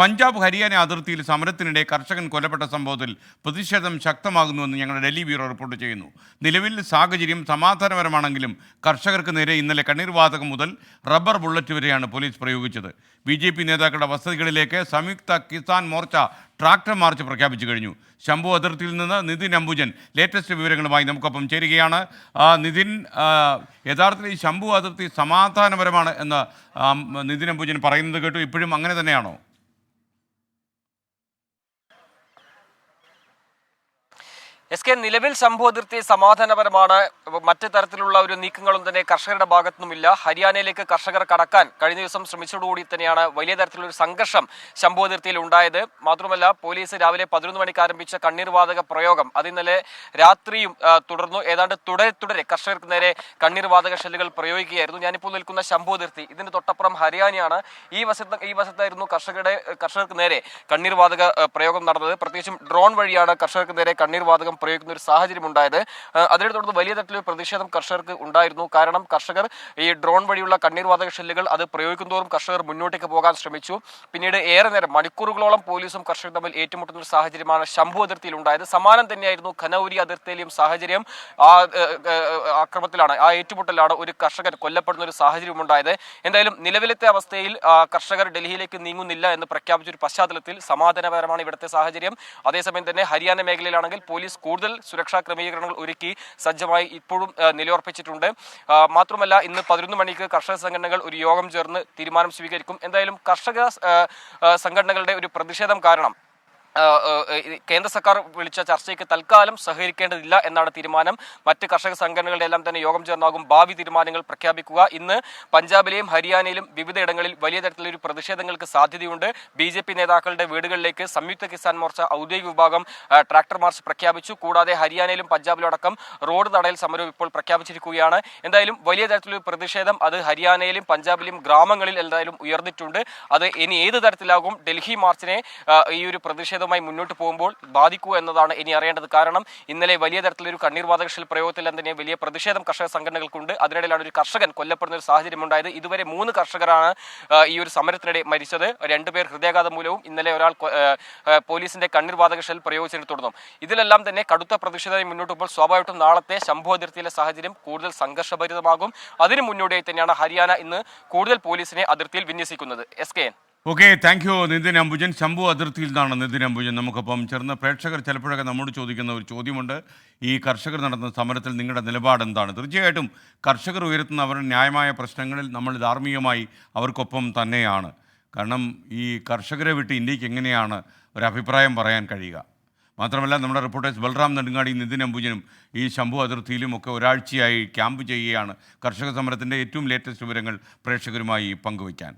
പഞ്ചാബ് ഹരിയാന അതിർത്തിയിൽ സമരത്തിനിടെ കർഷകൻ കൊല്ലപ്പെട്ട സംഭവത്തിൽ പ്രതിഷേധം ശക്തമാകുന്നുവെന്ന് ഞങ്ങളുടെ ഡൽഹി ബ്യൂറോ റിപ്പോർട്ട് ചെയ്യുന്നു. നിലവിൽ സാഹചര്യം സമാധാനപരമാണെങ്കിലും കർഷകർക്ക് നേരെ ഇന്നലെ കണ്ണീർവാതകം മുതൽ റബ്ബർ ബുള്ളറ്റ് വരെയാണ് പോലീസ് പ്രയോഗിച്ചത്. ബി ജെ പി നേതാക്കളുടെ വസതികളിലേക്ക് സംയുക്ത കിസാൻ മോർച്ച ട്രാക്ടർ മാർച്ച് പ്രഖ്യാപിച്ചു കഴിഞ്ഞു. ശംഭു അതിർത്തിയിൽ നിന്ന് നിതിൻ അംബുജൻ ലേറ്റസ്റ്റ് വിവരങ്ങളുമായി നമുക്കൊപ്പം ചേരുകയാണ്. നിതിൻ യഥാർത്ഥത്തിൽ ഈ ശംഭു അതിർത്തി സമാധാനപരമാണ് എന്ന് നിതിൻ അംബുജൻ പറയുന്നത് കേട്ടു. ഇപ്പോഴും അങ്ങനെ തന്നെയാണോ? എസ് കെ നിലവിൽ സംഭവതിർത്തി സമാധാനപരമാണ്. മറ്റു തരത്തിലുള്ള ഒരു നീക്കങ്ങളും തന്നെ കർഷകരുടെ ഭാഗത്തുനിന്നുമില്ല. ഹരിയാനയിലേക്ക് കർഷകർ കടക്കാൻ കഴിഞ്ഞ ദിവസം ശ്രമിച്ചതോടുകൂടി തന്നെയാണ് വലിയ തരത്തിലുള്ള ഒരു സംഘർഷം ശംഭു അതിർത്തിയിൽ ഉണ്ടായത്. മാത്രമല്ല പോലീസ് രാവിലെ പതിനൊന്ന് മണിക്ക് ആരംഭിച്ച കണ്ണീർവാതക പ്രയോഗം അത് ഇന്നലെ രാത്രിയും തുടർന്നു. ഏതാണ്ട് തുടരെ തുടരെ കർഷകർക്ക് നേരെ കണ്ണീർവാതക ഷെല്ലുകൾ പ്രയോഗിക്കുകയായിരുന്നു. ഞാനിപ്പോൾ നിൽക്കുന്ന ശംഭു അതിർത്തി ഇതിന് തൊട്ടപ്പുറം ഹരിയാനയാണ്. ഈ വശത്ത് ഈ വശത്തായിരുന്നു കർഷകരുടെ കർഷകർക്ക് നേരെ കണ്ണീർവാതക പ്രയോഗം നടന്നത്. പ്രത്യേകിച്ചും ഡ്രോൺ വഴിയാണ് കർഷകർക്ക് നേരെ കണ്ണീർവാതകം പ്രയോഗിക്കുന്ന ഒരു സാഹചര്യം ഉണ്ടായത്. അതിനെ തുടർന്ന് വലിയ തരത്തിലൊരു പ്രതിഷേധം കർഷകർക്ക് ഉണ്ടായിരുന്നു. കാരണം കർഷകർ ഈ ഡ്രോൺ വഴിയുള്ള കണ്ണീർവാതക ഷെല്ലുകൾ അത് പ്രയോഗിക്കുന്നതോറും കർഷകർ മുന്നോട്ടേക്ക് പോകാൻ ശ്രമിച്ചു. പിന്നീട് ഏറെ നേരം മണിക്കൂറുകളോളം പോലീസും കർഷകരും തമ്മിൽ ഏറ്റുമുട്ടുന്ന ഒരു സാഹചര്യമാണ് ശംഭു അതിർത്തിയിൽ ഉണ്ടായത് സമാനം തന്നെയായിരുന്നു ഖനൌരി അതിർത്തിയിലെയും സാഹചര്യം. ആ ഏ, ആ ഏറ്റുമുട്ടലാണ് ഒരു കർഷകൻ കൊല്ലപ്പെടുന്ന ഒരു സാഹചര്യം ഉണ്ടായത് എന്തായാലും നിലവിലത്തെ അവസ്ഥയിൽ കർഷകർ ഡൽഹിയിലേക്ക് നീങ്ങുന്നില്ല എന്ന് പ്രഖ്യാപിച്ച ഒരു പശ്ചാത്തലത്തിൽ സമാധാനപരമാണ് ഇവിടുത്തെ സാഹചര്യം. അതേസമയം തന്നെ ഹരിയാന മേഖലയിലാണെങ്കിൽ പോലീസ് കൂടുതൽ സുരക്ഷാ ക്രമീകരണങ്ങൾ ഒരുക്കി സജ്ജമായി ഇപ്പോഴും നിലയുറപ്പിച്ചിട്ടുണ്ട്. മാത്രമല്ല ഇന്ന് പതിനൊന്ന് മണിക്ക് കർഷക സംഘടനകൾ ഒരു യോഗം ചേർന്ന് തീരുമാനം സ്വീകരിക്കും. എന്തായാലും കർഷക സംഘടനകളുടെ ഒരു പ്രതിഷേധം കാരണം കേന്ദ്ര സർക്കാർ വിളിച്ച ചർച്ചയ്ക്ക് തൽക്കാലം സഹകരിക്കേണ്ടതില്ല എന്നാണ് തീരുമാനം. മറ്റ് കർഷക സംഘടനകളുടെ എല്ലാം തന്നെ യോഗം ചേർന്നാകും ഭാവി തീരുമാനങ്ങൾ പ്രഖ്യാപിക്കുക. ഇന്ന് പഞ്ചാബിലെയും ഹരിയാനയിലും വിവിധയിടങ്ങളിൽ വലിയ തരത്തിലൊരു പ്രതിഷേധങ്ങൾക്ക് സാധ്യതയുണ്ട്. ബി ജെ പി നേതാക്കളുടെ വീടുകളിലേക്ക് സംയുക്ത കിസാൻ മോർച്ച ഔദ്യോഗിക വിഭാഗം ട്രാക്ടർ മാർച്ച് പ്രഖ്യാപിച്ചു. കൂടാതെ ഹരിയാനയിലും പഞ്ചാബിലും അടക്കം റോഡ് തടയൽ സമരവും ഇപ്പോൾ പ്രഖ്യാപിച്ചിരിക്കുകയാണ്. എന്തായാലും വലിയ തരത്തിലൊരു പ്രതിഷേധം അത് ഹരിയാനയിലും പഞ്ചാബിലും ഗ്രാമങ്ങളിൽ എന്തായാലും ഉയർന്നിട്ടുണ്ട്. അത് ഇനി ഏത് തരത്തിലാകും? ഡൽഹി മാർച്ചിനെ ഈ ഒരു പ്രതിഷേധവുമായി മുന്നോട്ട് പോകുമ്പോൾ ബാധിക്കൂ എന്നതാണ് ഇനി അറിയേണ്ടത്. കാരണം ഇന്നലെ വലിയ തരത്തിലൊരു കണ്ണീർ ഷെൽ പ്രയോഗത്തിൽ തന്നെ വലിയ പ്രതിഷേധം കർഷക സംഘടനകൾക്കുണ്ട്. അതിനിടയിലാണ് ഒരു കർഷകൻ കൊല്ലപ്പെടുന്ന ഒരു സാഹചര്യം ഉണ്ടായത്. ഇതുവരെ മൂന്ന് കർഷകരാണ് ഈ ഒരു സമരത്തിനിടെ മരിച്ചത്. രണ്ടുപേർ ഹൃദയാഘാതം മൂലവും ഇന്നലെ ഒരാൾ പോലീസിന്റെ കണ്ണീർ ഷെൽ പ്രയോഗിച്ചതിനെ തുടർന്നും. ഇതിലെല്ലാം തന്നെ കടുത്ത പ്രതിഷേധമായി മുന്നോട്ട് പോകുമ്പോൾ സ്വാഭാവികമായിട്ടും നാളത്തെ ശംഭു അതിർത്തിയിലെ സാഹചര്യം കൂടുതൽ സംഘർഷഭരിതമാകും. അതിനു മുന്നോടിയായി തന്നെയാണ് ഹരിയാന ഇന്ന് കൂടുതൽ പോലീസിനെ അതിർത്തിയിൽ വിന്യസിക്കുന്നത്. S K N okay thank you Nitin Ambujan Shambhu അതിർത്തിയിൽ നിന്നാണ് നിതിൻ അംബുജൻ നമുക്കപ്പം ചേർന്ന പ്രേക്ഷകർ ചിലപ്പോഴൊക്കെ നമ്മോട് ചോദിക്കുന്ന ഒരു ചോദ്യമുണ്ട്. ഈ കർഷകർ നടത്തുന്ന സമരത്തിൽ നിങ്ങളുടെ നിലപാട് എന്താണ്? തീർച്ചയായിട്ടും കർഷകർ ഉയർത്തുന്ന അവരുടെ ന്യായമായ പ്രശ്നങ്ങളിൽ നമ്മൾ ധാർമ്മികമായി അവർക്കൊപ്പം തന്നെയാണ്. കാരണം ഈ കർഷകരെ വിട്ട് ഇന്ത്യയ്ക്ക് എങ്ങനെയാണ് ഒരു അഭിപ്രായം പറയാൻ കഴിയുക? മാത്രമല്ല നമ്മുടെ റിപ്പോർട്ടേഴ്സ് ബൽറാം നെടുങ്ങാടി നിതിൻ അംബുജനും ഈ ശംഭു അതിർത്തിയിലും ഒക്കെ ഒരാഴ്ചയായി ക്യാമ്പ് ചെയ്യുകയാണ് കർഷക സമരത്തിന്റെ ഏറ്റവും ലേറ്റസ്റ്റ് വിവരങ്ങൾ പ്രേക്ഷകരുമായി പങ്കുവയ്ക്കാൻ.